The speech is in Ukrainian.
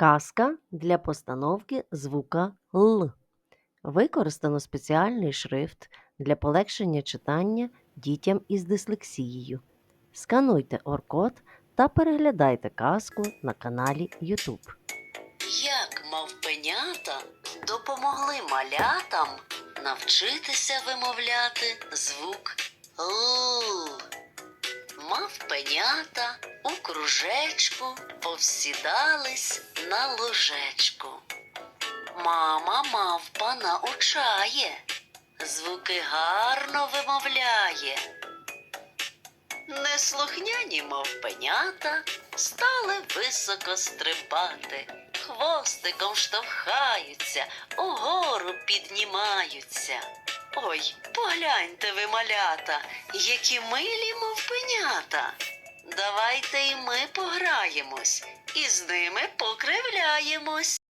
Казка для постановки звука Л. Використано спеціальний шрифт для полегшення читання дітям із дислексією. Скануйте оркод та переглядайте казку на каналі YouTube. Як мавпенята допомогли малятам навчитися вимовляти звук Л. Мавпенята у кружечку повсідались на ложечку. Мама мавпа научає, звуки гарно вимовляє. Неслухняні мавпенята стали високо стрибати, хвостиком штовхаються, угору піднімаються. Ой, погляньте ви, малята, які милі мавпенята. Давайте і ми пограємось і з ними покривляємось.